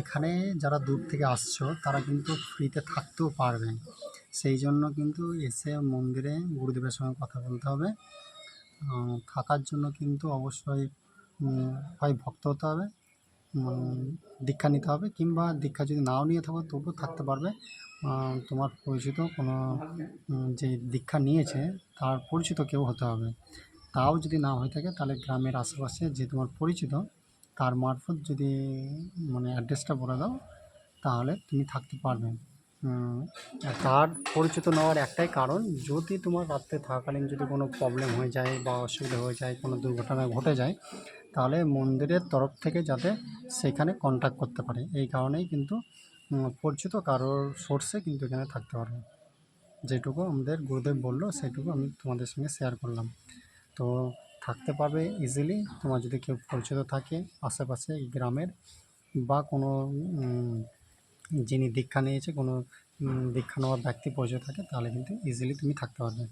এখানে যারা দূর থেকে আসছো, তারা কিন্তু ফ্রিতে থাকতেও পারবে। সেই জন্য কিন্তু এসে মন্দিরে গুরুদেবের সঙ্গে কথা বলতে হবে। থাকার জন্য কিন্তু অবশ্যই হয় ভক্ত হতে হবে দীক্ষা নিতে হবে, কিংবা দীক্ষা যদি নাও নিয়ে থাকো, তবুও থাকতে পারবে। তোমার পরিচিত কোনো যে দীক্ষা নিয়েছে, তার পরিচিত কেউ হতে হবে। তাও যদি না হয়ে থাকে, তাহলে গ্রামের আশেপাশে যে তোমার পরিচিত তার মারফত যদি মানে অ্যাড্রেসটা বলে দাও, তাহলে তুমি থাকতে পারবে তার পরিচিত নেওয়ার একটাই কারণ, যদি তোমার রাত্রে থাকাকালীন যদি কোনো প্রবলেম হয়ে যায় বা অসুবিধা হয়ে যায়, কোনো দুর্ঘটনা ঘটে যায়, তাহলে মন্দিরের তরফ থেকে যাতে সেখানে কন্ট্যাক্ট করতে পারে। এই কারণেই কিন্তু পরিচিত কারোর সোর্সে কিন্তু এখানে থাকতে পারবে। যেটুকু আমাদের গুরুদেব বলল, সেটুকু আমি তোমাদের সঙ্গে শেয়ার করলাম। তো থাকতে পারবে ইজিলি তোমার যদি কেউ পরিচিত থাকে আশেপাশে গ্রামের বা কোনো যিনি দীক্ষা নিয়েছে, কোনো দীক্ষা নেওয়ার ব্যক্তি পরিচয় থাকে, তাহলে কিন্তু ইজিলি তুমি থাকতে পারবে।